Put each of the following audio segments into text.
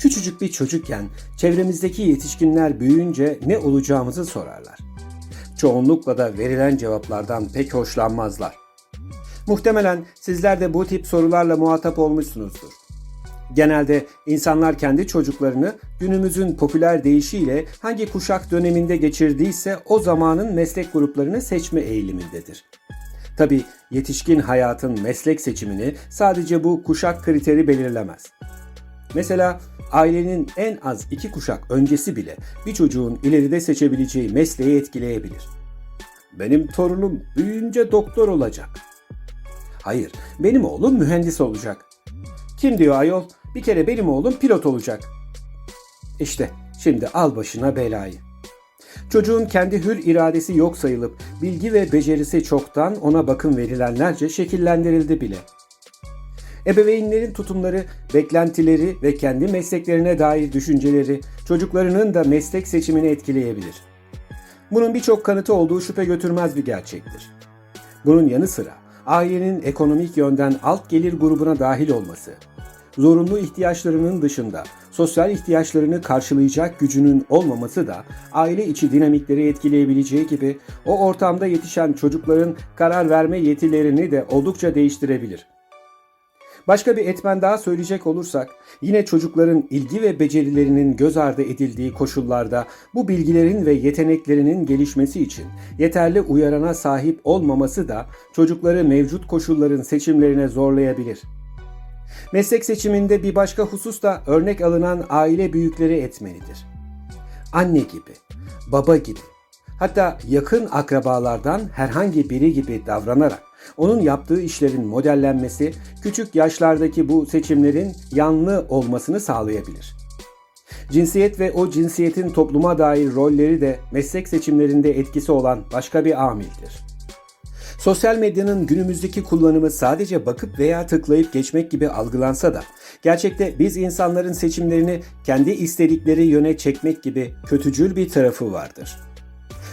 Küçücük bir çocukken çevremizdeki yetişkinler büyüyünce ne olacağımızı sorarlar. Çoğunlukla da verilen cevaplardan pek hoşlanmazlar. Muhtemelen sizler de bu tip sorularla muhatap olmuşsunuzdur. Genelde insanlar kendi çocuklarını günümüzün popüler deyişiyle hangi kuşak döneminde geçirdiyse o zamanın meslek gruplarını seçme eğilimindedir. Tabi yetişkin hayatın meslek seçimini sadece bu kuşak kriteri belirlemez. Mesela ailenin en az iki kuşak öncesi bile bir çocuğun ileride seçebileceği mesleği etkileyebilir. Benim torunum büyüyünce doktor olacak. Hayır, benim oğlum mühendis olacak. Kim diyor ayol? Bir kere benim oğlum pilot olacak. İşte şimdi al başına belayı. Çocuğun kendi hür iradesi yok sayılıp bilgi ve becerisi çoktan ona bakım verilenlerce şekillendirildi bile. Ebeveynlerin tutumları, beklentileri ve kendi mesleklerine dair düşünceleri çocuklarının da meslek seçimini etkileyebilir. Bunun birçok kanıtı olduğu şüphe götürmez bir gerçektir. Bunun yanı sıra ailenin ekonomik yönden alt gelir grubuna dahil olması, zorunlu ihtiyaçlarının dışında sosyal ihtiyaçlarını karşılayacak gücünün olmaması da aile içi dinamikleri etkileyebileceği gibi o ortamda yetişen çocukların karar verme yetilerini de oldukça değiştirebilir. Başka bir etmen daha söyleyecek olursak, yine çocukların ilgi ve becerilerinin göz ardı edildiği koşullarda bu bilgilerin ve yeteneklerinin gelişmesi için yeterli uyarana sahip olmaması da çocukları mevcut koşulların seçimlerine zorlayabilir. Meslek seçiminde bir başka husus da örnek alınan aile büyükleri etmenidir. Anne gibi, baba gibi, hatta yakın akrabalardan herhangi biri gibi davranarak onun yaptığı işlerin modellenmesi küçük yaşlardaki bu seçimlerin yanlı olmasını sağlayabilir. Cinsiyet ve o cinsiyetin topluma dair rolleri de meslek seçimlerinde etkisi olan başka bir amildir. Sosyal medyanın günümüzdeki kullanımı sadece bakıp veya tıklayıp geçmek gibi algılansa da gerçekte biz insanların seçimlerini kendi istedikleri yöne çekmek gibi kötücül bir tarafı vardır.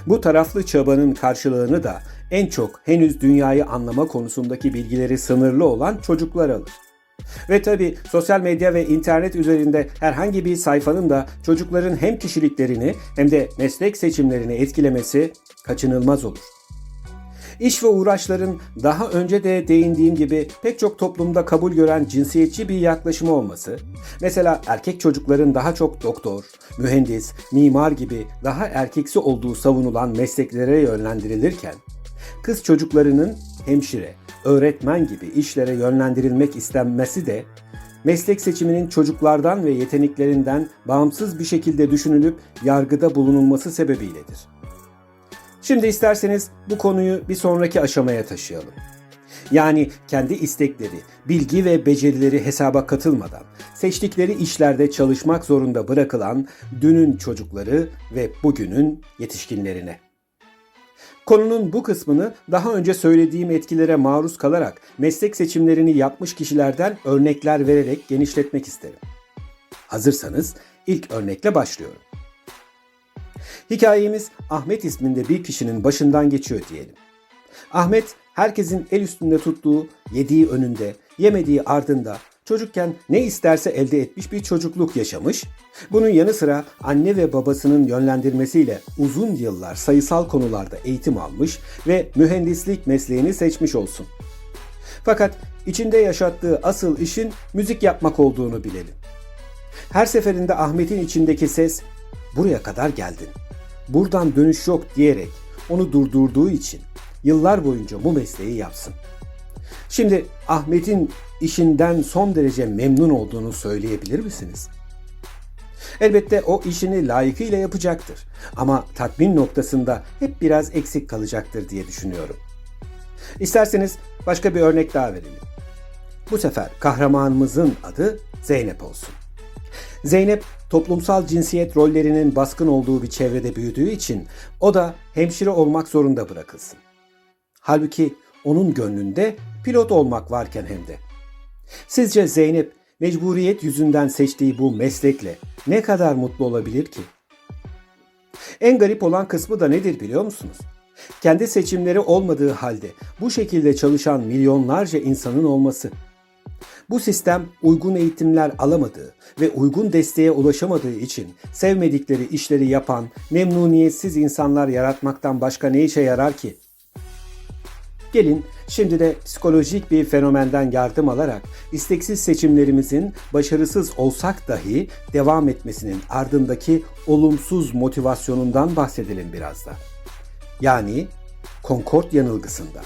Bu taraflı çabanın karşılığını da en çok henüz dünyayı anlama konusundaki bilgileri sınırlı olan çocuklar alır. Ve tabi sosyal medya ve internet üzerinde herhangi bir sayfanın da çocukların hem kişiliklerini hem de meslek seçimlerini etkilemesi kaçınılmaz olur. İş ve uğraşların daha önce de değindiğim gibi pek çok toplumda kabul gören cinsiyetçi bir yaklaşımı olması, mesela erkek çocukların daha çok doktor, mühendis, mimar gibi daha erkeksi olduğu savunulan mesleklere yönlendirilirken, kız çocuklarının hemşire, öğretmen gibi işlere yönlendirilmek istenmesi de meslek seçiminin çocuklardan ve yeteneklerinden bağımsız bir şekilde düşünülüp yargıda bulunulması sebebiyledir. Şimdi isterseniz bu konuyu bir sonraki aşamaya taşıyalım. Yani kendi istekleri, bilgi ve becerileri hesaba katılmadan seçtikleri işlerde çalışmak zorunda bırakılan dünün çocukları ve bugünün yetişkinlerine. Konunun bu kısmını daha önce söylediğim etkilere maruz kalarak meslek seçimlerini yapmış kişilerden örnekler vererek genişletmek isterim. Hazırsanız ilk örnekle başlıyorum. Hikayemiz Ahmet isminde bir kişinin başından geçiyor diyelim. Ahmet herkesin el üstünde tuttuğu, yediği önünde, yemediği ardında çocukken ne isterse elde etmiş bir çocukluk yaşamış. Bunun yanı sıra anne ve babasının yönlendirmesiyle uzun yıllar sayısal konularda eğitim almış ve mühendislik mesleğini seçmiş olsun. Fakat içinde yaşattığı asıl işin müzik yapmak olduğunu bilelim. Her seferinde Ahmet'in içindeki ses buraya kadar geldin. Buradan dönüş yok diyerek onu durdurduğu için yıllar boyunca bu mesleği yapsın. Şimdi Ahmet'in işinden son derece memnun olduğunu söyleyebilir misiniz? Elbette o işini layıkıyla yapacaktır ama tatmin noktasında hep biraz eksik kalacaktır diye düşünüyorum. İsterseniz başka bir örnek daha verelim. Bu sefer kahramanımızın adı Zeynep olsun. Zeynep toplumsal cinsiyet rollerinin baskın olduğu bir çevrede büyüdüğü için o da hemşire olmak zorunda bırakılsın. Halbuki onun gönlünde pilot olmak varken hem de. Sizce Zeynep mecburiyet yüzünden seçtiği bu meslekle ne kadar mutlu olabilir ki? En garip olan kısmı da nedir biliyor musunuz? Kendi seçimleri olmadığı halde bu şekilde çalışan milyonlarca insanın olması. Bu sistem uygun eğitimler alamadığı ve uygun desteğe ulaşamadığı için sevmedikleri işleri yapan memnuniyetsiz insanlar yaratmaktan başka ne işe yarar ki? Gelin şimdi de psikolojik bir fenomenden yardım alarak isteksiz seçimlerimizin başarısız olsak dahi devam etmesinin ardındaki olumsuz motivasyonundan bahsedelim biraz da. Yani Concord yanılgısında.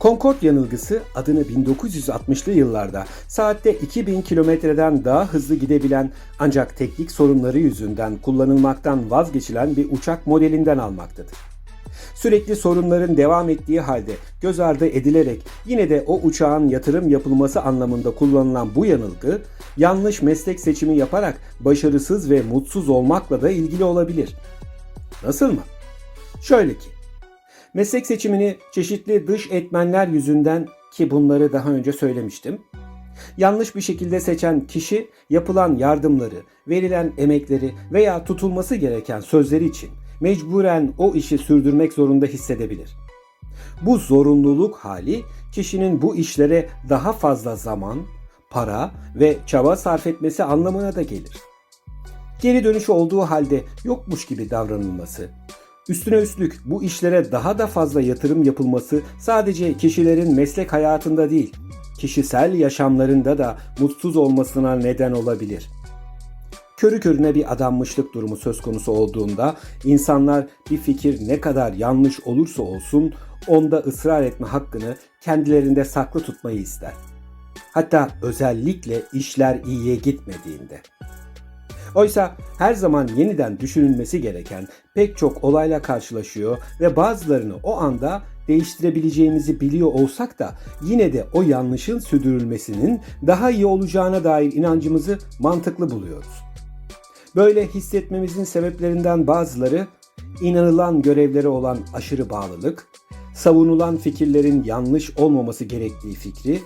Concord yanılgısı adını 1960'lı yıllarda saatte 2000 kilometreden daha hızlı gidebilen ancak teknik sorunları yüzünden kullanılmaktan vazgeçilen bir uçak modelinden almaktadır. Sürekli sorunların devam ettiği halde göz ardı edilerek yine de o uçağın yatırım yapılması anlamında kullanılan bu yanılgı yanlış meslek seçimi yaparak başarısız ve mutsuz olmakla da ilgili olabilir. Nasıl mı? Şöyle ki Meslek seçimini çeşitli dış etmenler yüzünden ki bunları daha önce söylemiştim. Yanlış bir şekilde seçen kişi yapılan yardımları, verilen emekleri veya tutulması gereken sözleri için mecburen o işi sürdürmek zorunda hissedebilir. Bu zorunluluk hali kişinin bu işlere daha fazla zaman, para ve çaba sarf etmesi anlamına da gelir. Geri dönüşü olduğu halde yokmuş gibi davranılması, Üstüne üstlük bu işlere daha da fazla yatırım yapılması sadece kişilerin meslek hayatında değil, kişisel yaşamlarında da mutsuz olmasına neden olabilir. Körü körüne bir adanmışlık durumu söz konusu olduğunda insanlar bir fikir ne kadar yanlış olursa olsun onda ısrar etme hakkını kendilerinde saklı tutmayı ister. Hatta özellikle işler iyiye gitmediğinde. Oysa her zaman yeniden düşünülmesi gereken pek çok olayla karşılaşıyor ve bazılarını o anda değiştirebileceğimizi biliyor olsak da yine de o yanlışın sürdürülmesinin daha iyi olacağına dair inancımızı mantıklı buluyoruz. Böyle hissetmemizin sebeplerinden bazıları inanılan görevlere olan aşırı bağlılık, savunulan fikirlerin yanlış olmaması gerektiği fikri,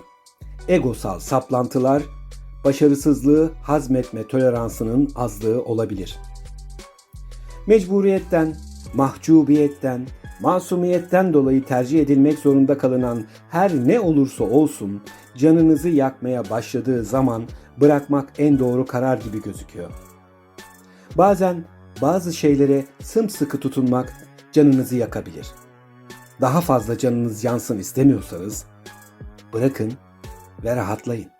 egosal saplantılar başarısızlığı hazmetme toleransının azlığı olabilir. Mecburiyetten, mahcubiyetten, masumiyetten dolayı tercih edilmek zorunda kalınan her ne olursa olsun canınızı yakmaya başladığı zaman bırakmak en doğru karar gibi gözüküyor. Bazen bazı şeylere sımsıkı tutunmak canınızı yakabilir. Daha fazla canınız yansın istemiyorsanız bırakın ve rahatlayın.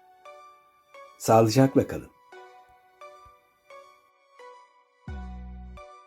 Sağlıcakla kalın.